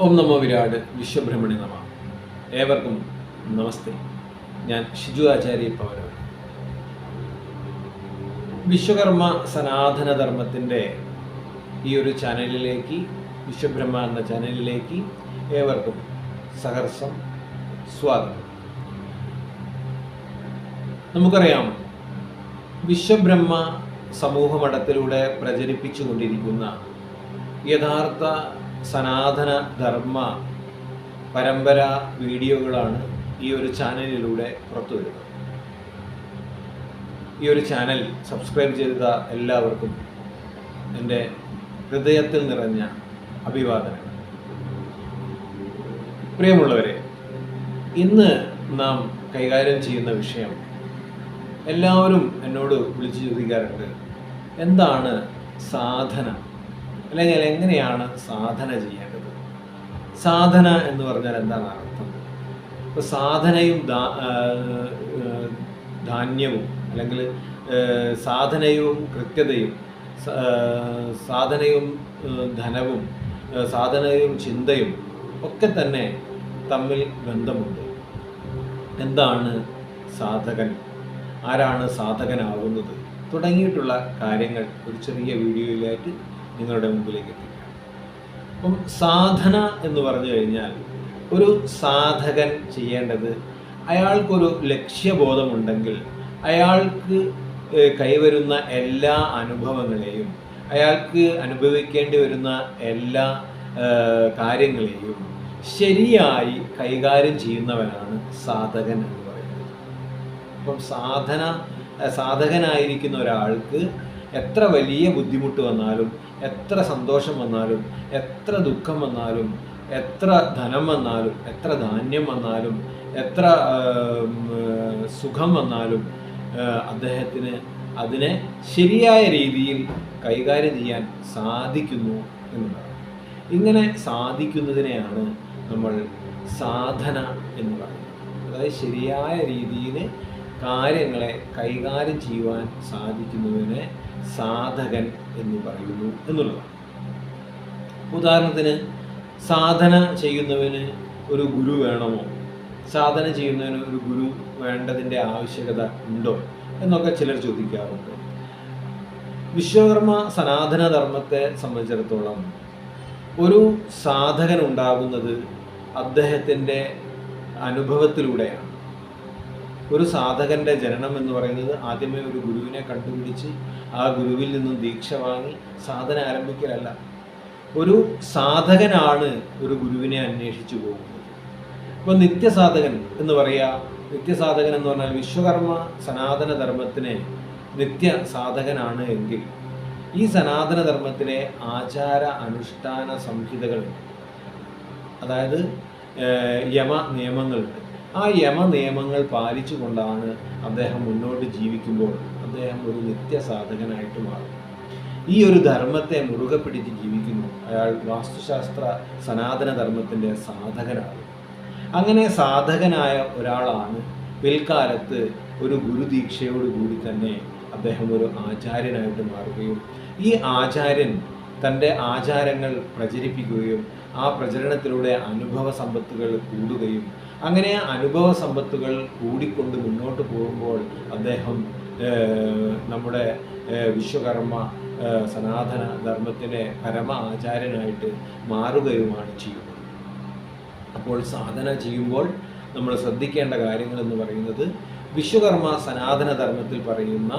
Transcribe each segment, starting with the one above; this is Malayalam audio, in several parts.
ഓം നമോ വിരാട് വിശ്വബ്രഹ്മണി നമ ഏവർക്കും നമസ്തേ. ഞാൻ ഷിജു ആചാര്യ പൗരവൻ വിശ്വകർമ്മ സനാതനധർമ്മത്തിന്റെ ഈ ഒരു ചാനലിലേക്ക് വിശ്വബ്രഹ്മ എന്ന ചാനലിലേക്ക് ഏവർക്കും സഹർഷം സ്വാഗതം. നമുക്കറിയാം വിശ്വബ്രഹ്മ സമൂഹമഠത്തിലൂടെ പ്രചരിപ്പിച്ചുകൊണ്ടിരിക്കുന്ന യഥാർത്ഥ സനാതന ധർമ്മ പരമ്പര വീഡിയോകളാണ് ഈ ഒരു ചാനലിലൂടെ പുറത്തു വരുന്നത്. ഈ ഒരു ചാനൽ സബ്സ്ക്രൈബ് ചെയ്ത എല്ലാവർക്കും എന്റെ ഹൃദയത്തിൽ നിറഞ്ഞ അഭിവാദനങ്ങൾ. പ്രിയമുള്ളവരെ ഇന്ന് നാം കൈകാര്യം ചെയ്യുന്ന വിഷയം എല്ലാവരും എന്നോട് വിളിച്ചു ചോദിക്കാറുണ്ട് എന്താണ് സാധന? അല്ലെങ്കിൽ എങ്ങനെയാണ് സാധന ചെയ്യേണ്ടത്? സാധന എന്ന് പറഞ്ഞാൽ എന്താണ് അർത്ഥം? ഇപ്പോൾ സാധനയും ധാന്യവും അല്ലെങ്കിൽ സാധനയും കൃത്യതയും സാധനയും ധനവും സാധനയും ചിന്തയും ഒക്കെ തന്നെ തമ്മിൽ ബന്ധമുണ്ട്. എന്താണ് സാധകൻ? ആരാണ് സാധകനാകുന്നത്? തുടങ്ങിയിട്ടുള്ള കാര്യങ്ങൾ ഒരു ചെറിയ വീഡിയോയിലായിട്ട് നിങ്ങളുടെ മുമ്പിലേക്ക് എത്തി അപ്പം സാധന എന്ന് പറഞ്ഞു കഴിഞ്ഞാൽ ഒരു സാധകൻ ചെയ്യേണ്ടത് അയാൾക്കൊരു ലക്ഷ്യബോധമുണ്ടെങ്കിൽ അയാൾക്ക് കൈവരുന്ന എല്ലാ അനുഭവങ്ങളെയും അയാൾക്ക് അനുഭവിക്കേണ്ടി വരുന്ന എല്ലാ കാര്യങ്ങളെയും ശരിയായി കൈകാര്യം ചെയ്യുന്നവനാണ് സാധകൻ എന്ന് പറയുന്നത്. അപ്പം സാധന സാധകനായിരിക്കുന്ന ഒരാൾക്ക് എത്ര വലിയ ബുദ്ധിമുട്ട് വന്നാലും എത്ര സന്തോഷം വന്നാലും എത്ര ദുഃഖം വന്നാലും എത്ര ധനം വന്നാലും എത്ര ധാന്യം വന്നാലും എത്ര സുഖം വന്നാലും അദ്ദേഹത്തിന് അതിനെ ശരിയായ രീതിയിൽ കൈകാര്യം ചെയ്യാൻ സാധിക്കുന്നു എന്നുള്ളതാണ്. ഇങ്ങനെ സാധിക്കുന്നതിനെയാണ് നമ്മൾ സാധന എന്ന് പറയുന്നത്. അതായത് ശരിയായ രീതിയിൽ കാര്യങ്ങളെ കൈകാര്യം ചെയ്യുവാൻ സാധിക്കുന്നതിനെ സാധകൻ എന്ന് പറയുന്നു എന്നുള്ളതാണ്. ഉദാഹരണത്തിന് സാധന ചെയ്യുന്നവന് ഒരു ഗുരു വേണമോ? സാധന ചെയ്യുന്നതിന് ഒരു ഗുരു വേണ്ടതിന്റെ ആവശ്യകത ഉണ്ടോ? എന്നൊക്കെ ചിലർ ചോദിക്കാറുണ്ട്. വിശ്വകർമ്മ സനാതന ധർമ്മത്തെ സംബന്ധിച്ചിടത്തോളം ഒരു സാധകൻ ഉണ്ടാകുന്നത് അദ്ദേഹത്തിന്റെ അനുഭവത്തിലൂടെയാണ്. ഒരു സാധകന്റെ ജനനം എന്ന് പറയുന്നത് ആദ്യമേ ഒരു ഗുരുവിനെ കണ്ടുപിടിച്ച് ആ ഗുരുവിൽ നിന്നും ദീക്ഷ വാങ്ങി സാധന ആരംഭിക്കലല്ല. ഒരു സാധകനാണ് ഒരു ഗുരുവിനെ അന്വേഷിച്ചു പോകുന്നത്. ഇപ്പോൾ നിത്യസാധകൻ എന്ന് പറയുക നിത്യസാധകൻ എന്ന് പറഞ്ഞാൽ വിശ്വകർമ്മ സനാതന ധർമ്മത്തിനെ നിത്യ സാധകനാണ് എങ്കിൽ ഈ സനാതന ധർമ്മത്തിലെ ആചാര അനുഷ്ഠാന സംഹിതകളുണ്ട് അതായത് യമ നിയമങ്ങളുണ്ട്. ആ യമ നിയമങ്ങൾ പാലിച്ചുകൊണ്ടാണ് അദ്ദേഹം മുന്നോട്ട് ജീവിക്കുമ്പോൾ അദ്ദേഹം ഒരു നിത്യസാധകനായിട്ട് മാറും ഈ ഒരു ധർമ്മത്തെ മുറുകെ പിടിച്ച് ജീവിക്കുന്നു. അയാൾ വാസ്തുശാസ്ത്ര സനാതന ധർമ്മത്തിന്റെ സാധകനാകും അങ്ങനെ സാധകനായ ഒരാളാണ് പിൽക്കാലത്ത് ഒരു ഗുരുദീക്ഷയോടുകൂടി തന്നെ അദ്ദേഹം ഒരു ആചാര്യനായിട്ട് മാറുകയും ഈ ആചാര്യൻ തന്റെ ആചാരങ്ങൾ പ്രചരിപ്പിക്കുകയും ആ പ്രചരണത്തിലൂടെ അനുഭവ സമ്പത്തുകൾ കൂടുകയും അങ്ങനെ അനുഭവ സമ്പത്തുകൾ കൂടിക്കൊണ്ട് മുന്നോട്ട് പോകുമ്പോൾ അദ്ദേഹം നമ്മുടെ വിശ്വകർമ്മ സനാതന ധർമ്മത്തിലെ പരമ ആചാര്യനായിട്ട് മാറുകയുമാണ് ചെയ്യുന്നത്. അപ്പോൾ സാധന ചെയ്യുമ്പോൾ നമ്മൾ ശ്രദ്ധിക്കേണ്ട കാര്യങ്ങൾ എന്ന് പറയുന്നത് വിശ്വകർമ്മ സനാതന ധർമ്മത്തിൽ പറയുന്ന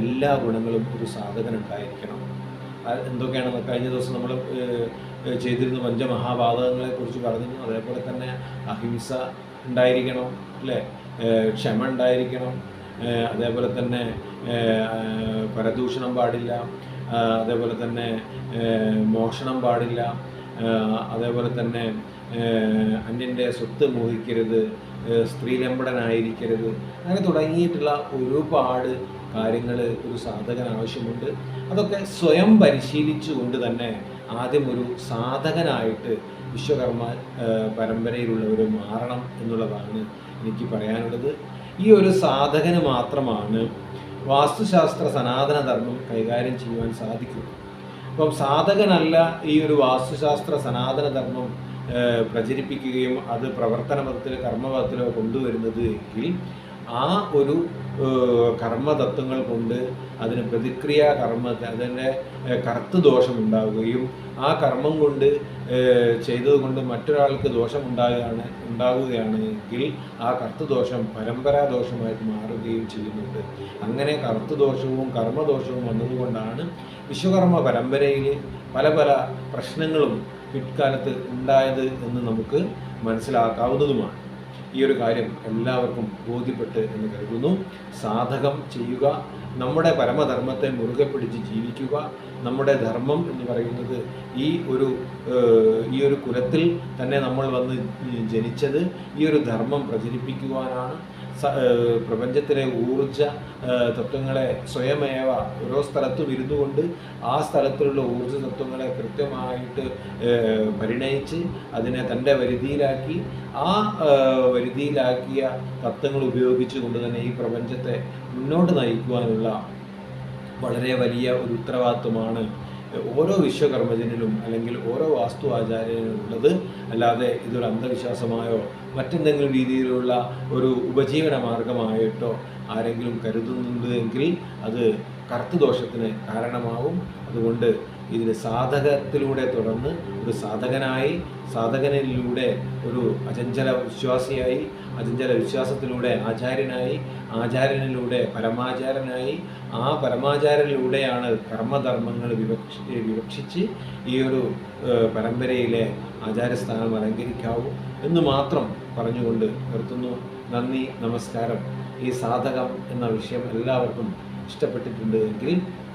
എല്ലാ ഗുണങ്ങളും ഒരു സാധകനുണ്ടായിരിക്കണം. എന്തൊക്കെയാണെന്ന് കഴിഞ്ഞ ദിവസം നമ്മൾ ചെയ്തിരുന്ന പഞ്ചമഹാപാതകങ്ങളെ കുറിച്ച് പറഞ്ഞിരുന്നു. അതേപോലെ തന്നെ അഹിംസ ഉണ്ടായിരിക്കണം അല്ലേ? ക്ഷമ ഉണ്ടായിരിക്കണം. അതേപോലെ തന്നെ പരദൂഷണം പാടില്ല. അതേപോലെ തന്നെ മോഷണം പാടില്ല. അതേപോലെ തന്നെ അന്യന്റെ സ്വത്ത് മോഹിക്കരുത്. സ്ത്രീലമ്പടനായിരിക്കരുത് അങ്ങനെ തുടങ്ങിയിട്ടുള്ള ഒരുപാട് കാര്യങ്ങൾ ഒരു സാധകൻ ആവശ്യമുണ്ട്. അതൊക്കെ സ്വയം പരിശീലിച്ചുകൊണ്ട് തന്നെ ആദ്യം ഒരു സാധകനായിട്ട് വിശ്വകർമ്മ പരമ്പരയിലുള്ളവർ മാറണം എന്നുള്ളതാണ് എനിക്ക് പറയാനുള്ളത്. ഈ ഒരു സാധകന് മാത്രമാണ് വാസ്തുശാസ്ത്ര സനാതന ധർമ്മം കൈകാര്യം ചെയ്യുവാൻ സാധിക്കുന്നത് അപ്പം സാധകനല്ല ഈ ഒരു വാസ്തുശാസ്ത്ര സനാതന ധർമ്മം പ്രചരിപ്പിക്കുകയും അത് പ്രവർത്തനപഥത്തിലോ കർമ്മപഥത്തിലോ കൊണ്ടുവരുന്നത് എങ്കിൽ ആ ഒരു കർമ്മതത്വങ്ങൾ കൊണ്ട് അതിന് പ്രതിക്രിയ കർമ്മ അതിന്റെ കറുത്ത് കർത്തൃ ദോഷം ഉണ്ടാവുകയും ആ കർമ്മം കൊണ്ട് ചെയ്തതുകൊണ്ട് മറ്റൊരാൾക്ക് ദോഷം ഉണ്ടാകുകയാണ് എങ്കിൽ ആ ദോഷം പരമ്പരാ ദോഷമായിട്ട് മാറുകയും ചെയ്യുന്നുണ്ട്. അങ്ങനെ കർത്തൃദോഷവും കർമ്മദോഷവും വന്നതുകൊണ്ടാണ് വിശ്വകർമ്മ പരമ്പരയിൽ പല പല പ്രശ്നങ്ങളും പിൽക്കാലത്ത് ഉണ്ടായത് എന്ന് നമുക്ക് മനസ്സിലാക്കാവുന്നതുമാണ്. ഈ ഒരു കാര്യം എല്ലാവർക്കും ബോധ്യപ്പെട്ട് എന്ന് കരുതുന്നു. സാധകം ചെയ്യുക നമ്മുടെ പരമധർമ്മത്തെ മുറുകെ പിടിച്ച് ജീവിക്കുക നമ്മുടെ ധർമ്മം എന്ന് പറയുന്നത് ഈ ഒരു ഈ ഒരു കുലത്തിൽ തന്നെ നമ്മൾ വന്ന് ജനിച്ചത് ഈ ഒരു ധർമ്മം പ്രചരിപ്പിക്കുവാനാണ്. പ്രപഞ്ചത്തിലെ ഊർജ തത്വങ്ങളെ സ്വയമേവ ഓരോ സ്ഥലത്തും ഇരുന്നു കൊണ്ട് ആ സ്ഥലത്തിലുള്ള ഊർജ തത്വങ്ങളെ കൃത്യമായിട്ട് പരിണയിച്ച് അതിനെ തന്റെ വരുതിയിലാക്കി ആ വരുതിയിലാക്കിയ തത്വങ്ങൾ ഉപയോഗിച്ചുകൊണ്ട് തന്നെ ഈ പ്രപഞ്ചത്തെ മുന്നോട്ട് നയിക്കുവാനുള്ള വളരെ വലിയ ഒരു ഉത്തരവാദിത്വമാണ് ഓരോ വിശ്വകർമ്മജനിലും അല്ലെങ്കിൽ ഓരോ വാസ്തു ആചാര്യനും ഉള്ളത് അല്ലാതെ ഇതൊരു അന്ധവിശ്വാസമായോ മറ്റെന്തെങ്കിലും രീതിയിലുള്ള ഒരു ഉപജീവന മാർഗമായിട്ടോ ആരെങ്കിലും കരുതുന്നുണ്ട് എങ്കിൽ അത് കർത്തദോഷത്തിന് കാരണമാവും. അതുകൊണ്ട് ഇതിന് സാധകത്തിലൂടെ തുടർന്ന് ഒരു സാധകനായി സാധകനിലൂടെ ഒരു അചഞ്ചല വിശ്വാസിയായി അചഞ്ചല വിശ്വാസത്തിലൂടെ ആചാര്യനായി ആചാര്യനിലൂടെ പരമാചാരനായി ആ പരമാചാരനിലൂടെയാണ് കർമ്മധർമ്മങ്ങൾ വിവക്ഷി വിവക്ഷിച്ച് ഈ ഒരു പരമ്പരയിലെ ആചാരസ്ഥാനം അലങ്കരിക്കാവൂ എന്ന് മാത്രം പറഞ്ഞുകൊണ്ട് നിർത്തുന്നു. നന്ദി നമസ്കാരം. ഈ സാധകം എന്ന വിഷയം എല്ലാവർക്കും ഇഷ്ടപ്പെട്ടിട്ടുണ്ട് എങ്കിൽ